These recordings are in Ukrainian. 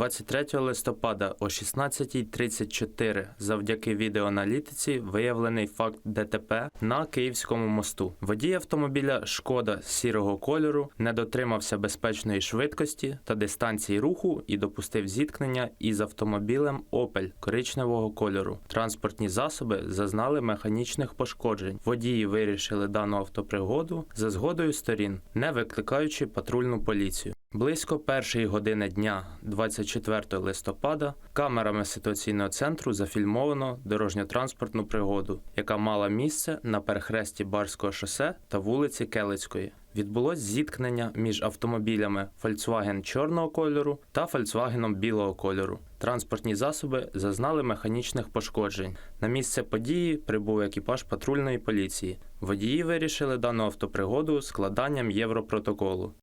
23 листопада о 16.34 завдяки відеоаналітиці виявлений факт ДТП на Київському мосту. Водій автомобіля Шкода сірого кольору не дотримався безпечної швидкості та дистанції руху і допустив зіткнення із автомобілем Opel коричневого кольору. Транспортні засоби зазнали механічних пошкоджень. Водії вирішили дану автопригоду за згодою сторін, не викликаючи патрульну поліцію. Близько першої години дня, 24 листопада, камерами ситуаційного центру зафільмовано дорожньо-транспортну пригоду, яка мала місце на перехресті Барського шосе та вулиці Келицької. Відбулось зіткнення між автомобілями Volkswagen чорного кольору та Volkswagen білого кольору. Транспортні засоби зазнали механічних пошкоджень. На місце події прибув екіпаж патрульної поліції. Водії вирішили дану автопригоду складанням Європротоколу.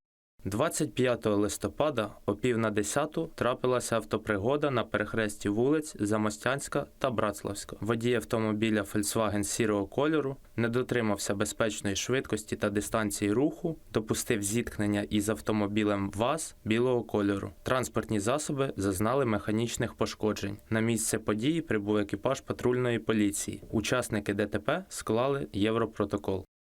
25 листопада о пів на десяту трапилася автопригода на перехресті вулиць Замостянська та Братславська. Водій автомобіля Volkswagen сірого кольору не дотримався безпечної швидкості та дистанції руху, допустив зіткнення із автомобілем ВАЗ білого кольору. Транспортні засоби зазнали механічних пошкоджень. На місце події прибув екіпаж патрульної поліції. Учасники ДТП склали Європротокол.